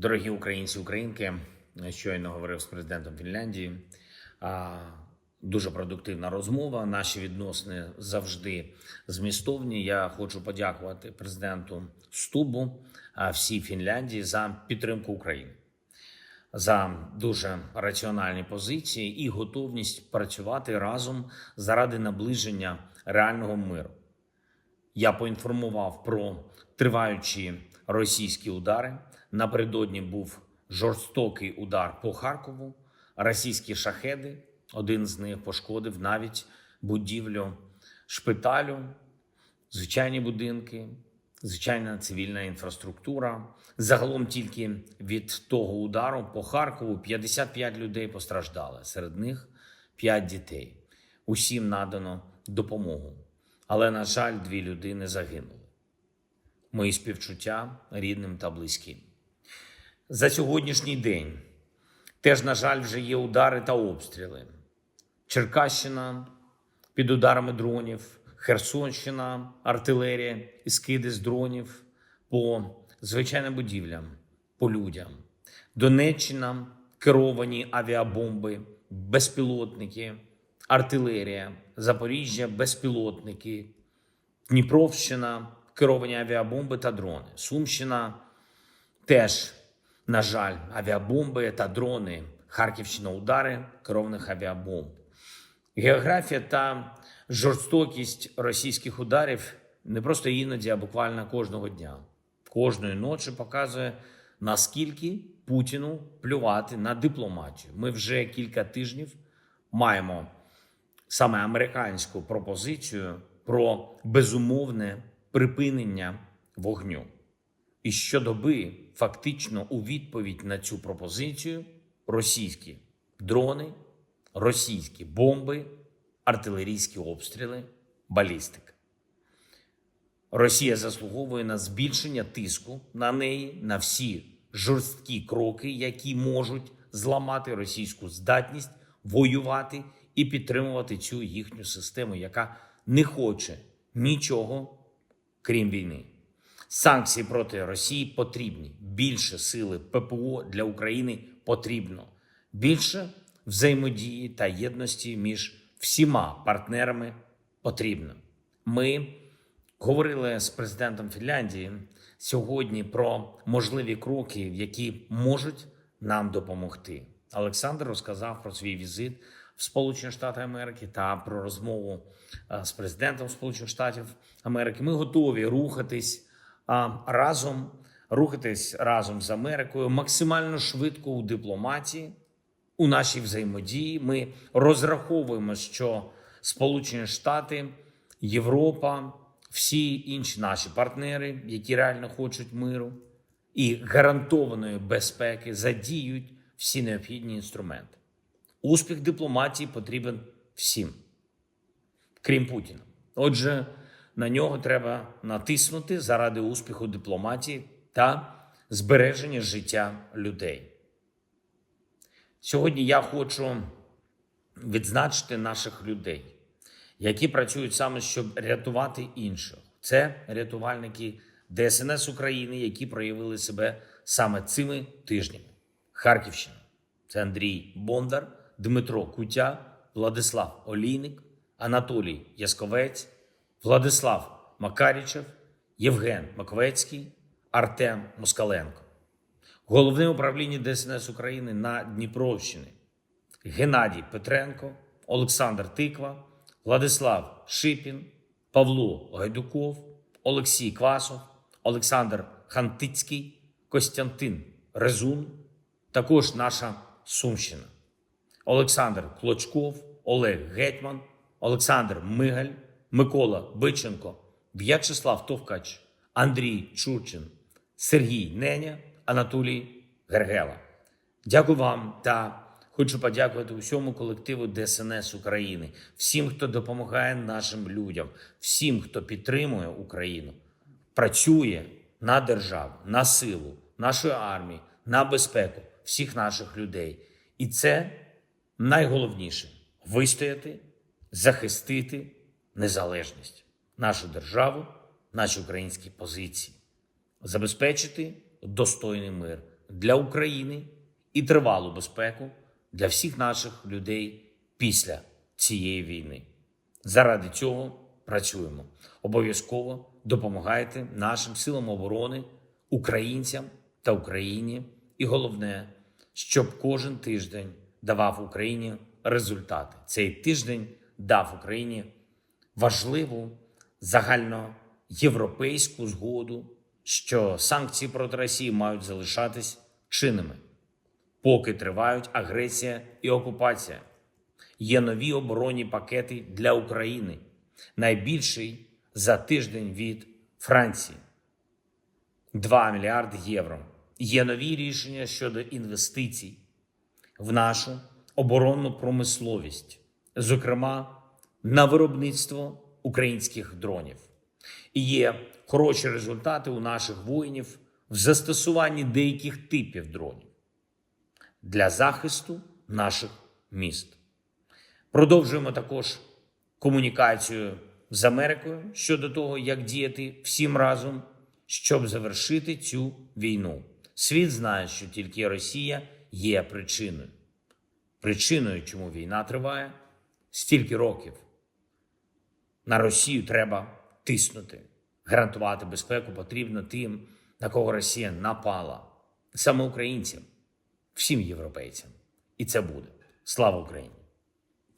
Дорогі українці, українки, щойно говорив з президентом Фінляндії. Дуже продуктивна розмова. Наші відносини завжди змістовні. Я хочу подякувати президенту Стубу всій Фінляндії за підтримку України, за дуже раціональні позиції і готовність працювати разом заради наближення реального миру. Я поінформував про триваючі російські удари. Напередодні був жорстокий удар по Харкову. Російські шахеди. Один з них пошкодив навіть будівлю шпиталю, звичайні будинки, звичайна цивільна інфраструктура. Загалом тільки від того удару по Харкову 55 людей постраждали. Серед них 5 дітей. Усім надано допомогу. Але, на жаль, дві людини загинули. Мої співчуття рідним та близьким. За сьогоднішній день теж, на жаль, вже є удари та обстріли. Черкащина під ударами дронів, Херсонщина, артилерія і скиди з дронів по звичайним будівлям, по людям. Донеччина керовані авіабомби, безпілотники, артилерія, Запоріжжя, безпілотники, Дніпровщина, керовані авіабомби та дрони. Сумщина теж, на жаль, авіабомби та дрони. Харківщина удари керованих авіабомб. Географія та жорстокість російських ударів не просто іноді, а буквально кожного дня, кожної ночі показує, наскільки Путіну плювати на дипломатію. Ми вже кілька тижнів маємо саме американську пропозицію про безумовне припинення вогню. І щодоби, фактично, у відповідь на цю пропозицію російські дрони, російські бомби, артилерійські обстріли, балістика. Росія заслуговує на збільшення тиску на неї, на всі жорсткі кроки, які можуть зламати російську здатність воювати і підтримувати цю їхню систему, яка не хоче нічого крім війни. Санкції проти Росії потрібні. Більше сили ППО для України потрібно. Більше взаємодії та єдності між всіма партнерами потрібно. Ми говорили з президентом Фінляндії сьогодні про можливі кроки, які можуть нам допомогти. Олександр розказав про свій візит Сполучені Штати Америки та про розмову е, з президентом Сполучених Штатів Америки. Ми готові рухатись разом, рухатись разом з Америкою максимально швидко у дипломатії, у нашій взаємодії. Ми розраховуємо, що Сполучені Штати, Європа, всі інші наші партнери, які реально хочуть миру і гарантованої безпеки, задіють всі необхідні інструменти. Успіх дипломатії потрібен всім, крім Путіна. Отже, на нього треба натиснути заради успіху дипломатії та збереження життя людей. Сьогодні я хочу відзначити наших людей, які працюють саме, щоб рятувати інших. Це рятувальники ДСНС України, які проявили себе саме цими тижнями. Харківщина це Андрій Бондар, Дмитро Кутя, Владислав Олійник, Анатолій Ясковець, Владислав Макарічев, Євген Маковецький, Артем Москаленко. Головне управління ДСНС України на Дніпровщині. Геннадій Петренко, Олександр Тиква, Владислав Шипін, Павло Гайдуков, Олексій Квасов, Олександр Хантицький, Костянтин Резун, також наша Сумщина, Олександр Клочков, Олег Гетьман, Олександр Мигаль, Микола Биченко, В'ячеслав Товкач, Андрій Чурчин, Сергій Неня, Анатолій Гергела. Дякую вам та хочу подякувати усьому колективу ДСНС України, всім, хто допомагає нашим людям, всім, хто підтримує Україну, працює на державу, на силу нашої армії, на безпеку всіх наших людей. І це найголовніше вистояти, захистити незалежність, нашу державу, наші українські позиції, забезпечити достойний мир, для України і тривалу безпеку для всіх наших людей після цієї війни. Заради цього працюємо. Обов'язково допомагайте нашим силам оборони, українцям та Україні. І головне, щоб кожен тиждень давав Україні результати. Цей тиждень дав Україні важливу загальноєвропейську згоду, що санкції проти Росії мають залишатись чинними, поки тривають агресія і окупація. Є нові оборонні пакети для України, найбільший за тиждень від Франції 2 мільярди євро. Є нові рішення щодо інвестицій в нашу оборонну промисловість, зокрема на виробництво українських дронів. І є хороші результати у наших воїнів в застосуванні деяких типів дронів для захисту наших міст. Продовжуємо також комунікацію з Америкою щодо того, як діяти всім разом, щоб завершити цю війну. Світ знає, що тільки Росія є причиною. Причиною, чому війна триває стільки років. На Росію треба тиснути. Гарантувати безпеку потрібно тим, на кого Росія напала, саме українцям, всім європейцям. І це буде. Слава Україні!